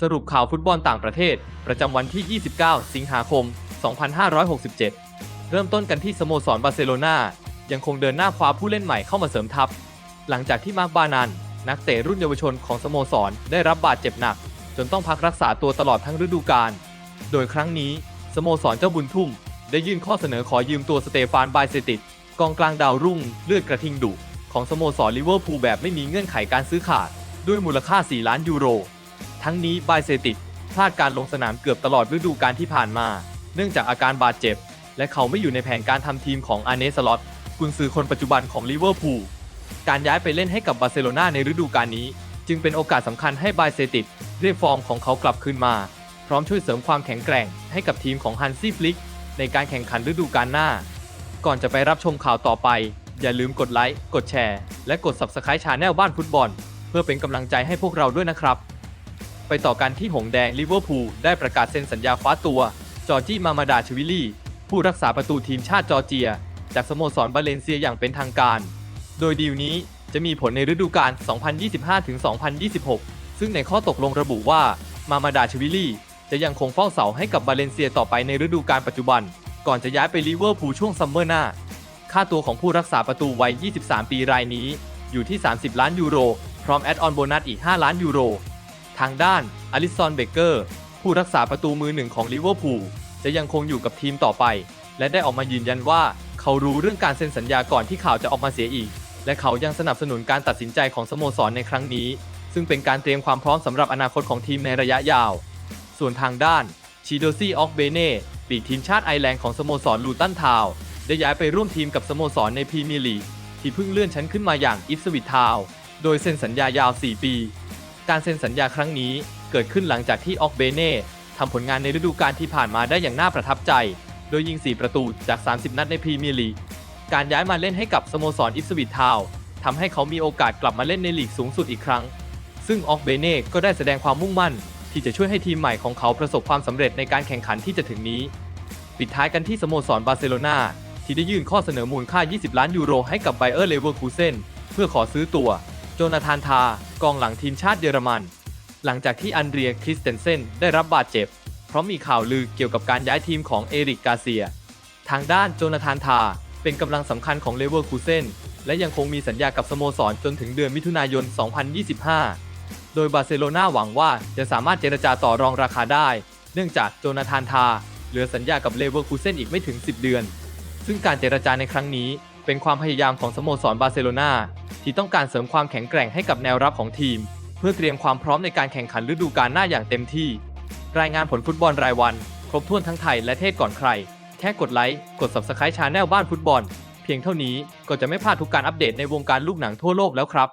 สรุปข่าวฟุตบอลต่างประเทศ ประจำวันที่ 29 สิงหาคม 2567 เริ่มต้นกันที่สโมสรบาร์เซโลนายังคงเดินหน้าคว้าผู้เล่นใหม่เข้ามาเสริมทัพ หลังจากที่มาร์กบานัน นักเตะรุ่นเยาวชนของสโมสรได้รับบาดเจ็บหนัก จนต้องพักรักษาตัวตลอดทั้งฤดูกาล โดยครั้งนี้สโมสรเจ้าบุญทุ่ม ได้ยื่นข้อเสนอขอยืมตัวสเตฟานไบเซติดกองกลางดาวรุ่ง เลือดกระทิงดุของสโมสรลิเวอร์พูลแบบไม่มีเงื่อนไขการซื้อขาด ด้วยมูลค่า 4 ล้านยูโร ทั้งนี้ไบเซติดพลาดการลงสนามเกือบตลอดฤดูกาลที่ผ่านมา เนื่องจากอาการบาดเจ็บ และเขาไม่อยู่ในแผนการทำทีมของอาเนสล็อตกุนซือคนปัจจุบันของลิเวอร์พูลการย้ายไปเล่นให้กับบาร์เซโลนาในฤดูกาลนี้ จึงเป็นโอกาสสำคัญให้ไบเซติดเรียกฟอร์มของเขากลับคืนมา พร้อมช่วยเสริมความแข็งแกร่งให้กับทีมของฮันซี่ฟลิกในการแข่งขันฤดูกาลหน้า ก่อนจะไปรับชมข่าวต่อไป อย่าลืมกดไลค์กดแชร์ และกด Subscribe ชาแนลบ้านฟุตบอล เพื่อเป็นกำลังใจให้พวกเราด้วยนะครับ ไปต่อกันที่หงแดงลิเวอร์พูลได้ประกาศเซ็นสัญญาคว้าตัว จอร์จี้มามาดาชวิลลี่ ผู้รักษาประตูทีมชาติจอร์เจีย จากสโมสรบาเลนเซียอย่างเป็นทางการ โดยดีลนี้จะมีผลในฤดูกาล 2025-2026 ซึ่งในข้อตกลงระบุว่ามามาดาชวิลลี่ จะยังคงเฝ้าเสาให้กับบาเลนเซียต่อไปในฤดูกาลปัจจุบัน ก่อนจะย้ายไปลิเวอร์พูลช่วงซัมเมอร์หน้า ค่าตัวของผู้รักษาประตูวัย 23 ปีรายนี้ อยู่ที่ 30 ล้านยูโร พร้อมแอดออนโบนัสอีก 5 ล้านยูโร ทางด้านอลิซอนเบเกอร์ ผู้รักษาประตูมือหนึ่งของลิเวอร์พูลจะยังคงอยู่กับทีมต่อไป และได้ออกมายืนยันว่าเขารู้เรื่องการเซ็นสัญญาก่อนที่ข่าวจะออกมาเสียอีก และเขายังสนับสนุนการตัดสินใจของสโมสรในครั้งนี้ ซึ่งเป็นการเตรียมความพร้อมสำหรับอนาคตของทีมในระยะยาว ส่วนทางด้านชิโดซี่ออกเบเน่ปีกทีมชาติไอร์แลนด์ของสโมสรลูตันทาวได้ย้ายไปร่วมทีมกับสโมสรในพรีเมียร์ลีกที่เพิ่งเลื่อนชั้นขึ้นมาอย่างอิฟสวิตทาวโดยเซ็นสัญญายาว 4 ปี การเซ็นสัญญาครั้งนี้เกิดขึ้นหลังจากที่ออกเบเน่ทำผลงานในฤดูกาลที่ผ่านมาได้อย่างน่าประทับใจ โดยยิง 4 ประตูจาก 30 นัดในพรีเมียร์ลีก การย้ายมาเล่นให้กับสโมสรอิฟสวิตทาวทำให้เขามีโอกาสกลับมาเล่นในลีกสูงสุดอีกครั้ง ซึ่งออกเบเน่ก็ได้แสดงความมุ่งมั่น ที่จะช่วยให้ทีมใหม่ของเขาประสบความสำเร็จในการแข่งขันที่จะถึงนี้ ปิดท้ายกันที่สโมสรบาร์เซโลนาที่ได้ยื่นข้อเสนอมูลค่า 20 ล้านยูโรให้กับไบเออร์เลเวอร์คูเซนเพื่อขอซื้อตัว โจนาธานทากองหลังทีมชาติเยอรมัน หลังจากที่อันเดรียคริสเตนเซนได้รับบาดเจ็บ เพราะมีข่าวลือเกี่ยวกับการย้ายทีมของเอริกกาเซีย ทางด้านโจนาธานทาเป็นกำลังสำคัญของเลเวอร์คูเซนและยังคงมีสัญญากับสโมสรจนถึงเดือนมิถุนายน 2025 โดยบาร์เซโลนาหวังว่าจะสามารถเจรจาต่อรองราคาได้ เนื่องจากโจนาธานทาเหลือสัญญากับเลเวอร์คูเซนอีกไม่ถึง 10 เดือน ซึ่งการเจรจาในครั้งนี้เป็นความพยายามของสโมสรบาร์เซโลนา ที่ต้องการเสริมความแข็งแกร่งให้กับแนวรับของทีม เพื่อเตรียมความพร้อมในการแข่งขันฤดูกาลหน้าอย่างเต็มที่ รายงานผลฟุตบอลรายวัน ครบถ้วนทั้งไทยและเทศก่อนใคร แค่กดไลค์กด Subscribe ชาแนลบ้านฟุตบอล เพียงเท่านี้ก็จะไม่พลาดทุกการอัปเดตในวงการลูกหนังทั่วโลกแล้วครับ